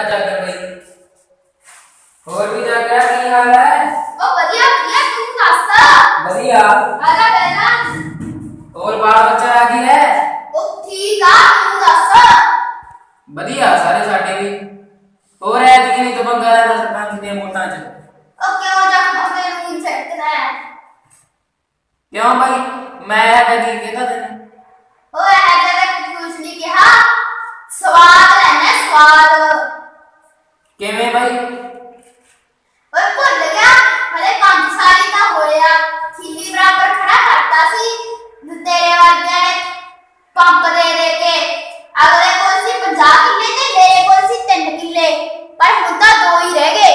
ਆ ਜਾਗਰ ਬਈ ਹੋਰ ਵੀ ਜਾਗਰ ਕੀ ਹਾਲ ਹੈ ਉਹ ਵਧੀਆ ਵਧੀਆ ਤੂੰ ਦੱਸ ਵਧੀਆ ਆਜਾ ਬੈਠਾ ਹੋਰ ਬਾਲ ਬੱਚਾ ਆ ਗਈ ਹੈ ਉਹ ਠੀਕ ਆ ਤੂੰ ਦੱਸ ਵਧੀਆ ਸਾਰੇ ਸਾਡੇ ਵੀ ਹੋਰ ਐ ਕਿ ਨਹੀਂ ਤਬੰਗਾ ਦਾ ਸਰਪੰਚ ਦੀਆਂ ਵੋਟਾਂ 'ਚ ਉਹ ਕਿਉਂ ਜਾ ਬੰਦੇ ਨੂੰ ਛੱਡਣਾ ਹੈ ਕਿਉਂ ਭਾਈ ਮੈਂ ਕਦੀ ਕਹਿੰਦਾ ਤੈਨੂੰ ਉਹ ਇਹ ਜਰਾ ਕੁਝ ਨਹੀਂ ਕਿਹਾ ਸਵਾਦ ਲੈਣਾ ਸਵਾਦ ਕਿਵੇਂ ਭਾਈ ਓਏ ਭੁੱਲ ਗਿਆ। ਹਲੇ 5 ਸਾਲ ਹੀ ਤਾਂ ਹੋਇਆ ਖਿੱਲੀ ਬਰਾਬਰ ਖੜਾ ਕਰਤਾ ਸੀ। ਤੇਰੇ ਵਰਗਿਆਂ ਨੇ ਪੰਪ ਦੇ ਦੇ ਕੇ। ਅਗਲੇ ਕੋਲ ਸੀ 50 ਕਿੱਲੇ ਤੇ ਮੇਰੇ ਕੋਲ ਸੀ 3 ਕਿੱਲੇ। ਪਰ ਹੁਣ ਤਾਂ ਦੋ ਹੀ ਰਹਿ ਗਏ।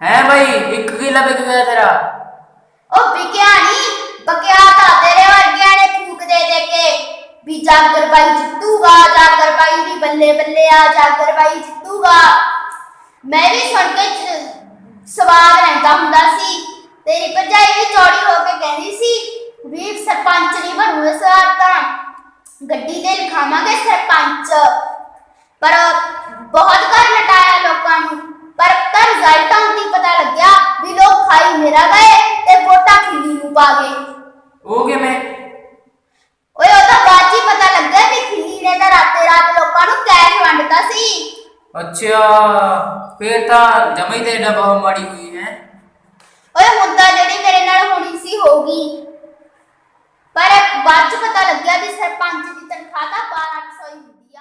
ਹੈ ਭਾਈ ਇੱਕ ਕਿੱਲਾ ਵਿਕ ਗਿਆ ਤੇਰਾ। ਉਹ ਵਿਕਿਆ ਨਹੀਂ ਬਕਿਆ ਤਾਂ ਤੇਰੇ ਵਰਗਿਆਂ ਨੇ ਫੂਕ ਦੇ ਦੇ ਕੇ। ਵੀ ਜਾਗਰ ਬਾਈ ਜਿੱਤੂਗਾ ਜਾਗਰ ਬਾਈ ਦੀ ਬੱਲੇ ਬੱਲੇ ਆ ਜਾਗਰ ਬਾਈ ਜਿੱਤੂਗਾ। ਮੈਂ ਵੀ ਸੁਣ ਕੇ ਚ- ਸਵਾਦ ਲੈਂਦਾ ਹੁੰਦਾ ਸੀ। ਤੇਰੀ ਭਰਜਾਈ ਵੀ ਚੌੜੀ ਹੋ ਕੇ ਕਹਿੰਦੀ ਸੀ ਵੀ ਸਰਪੰਚ ਨਹੀਂ ਬਣੂ ਇਸ ਵਾਰ ਤਾਂ। ਗੱਡੀ ਤੇ ਲਿਖਾਵਾਂਗੇ ਸਰਪੰਚ। ਪਰ ਬਹੁਤ ਘਰ ਲਟਾਇਆ ਲੋਕਾਂ ਨੂੰ। ਪਰ ਤਾਂ ਰਿਜ਼ਲਟ ਆਉਂਦੀ ਪਤਾ ਲੱਗਿਆ ਵੀ ਲੋਕ ਖਾਈ ਮੇਰਾ ਗਏ ਤੇ ਵੋਟਾਂ ਖਿੱਲੀ ਨੂੰ ਪਾ ਗਏ। ਉਹ ਕਿਵੇਂ? ਓਏ ਉਹ ਤਾਂ ਬਾਅਦ ਹੀ ਪਤਾ ਲੱਗਾ ਵੀ ਖਿੱਲੀ ਨੇ ਤਾਂ ਰਾਤੇ ਰਾਤ ਲੋਕਾਂ ਨੂੰ ਕੈਸ਼ ਵੰਡਤਾ ਸੀ। ਅੱਛਾ, ਫੇਰ ਤਾਂ ਜਮਾ ਹੀ ਤੇ ਏਡਾ ਮਾੜੀ ਹੋਈ ਹੈ। ਓਏ ਹੁਣ ਜਿਹੜੀ ਮੇਰੇ ਨਾਲ ਹੋਣੀ ਸੀ ਹੋ ਗਈ ਪਰ ਬਾਅਦ 'ਚ ਪਤਾ ਲੱਗਿਆ ਵੀ ਸਰਪੰਚ ਦੀ ਤਨਖਾਹ ਤਾਂ 1200 ਹੀ ਹੁੰਦੀ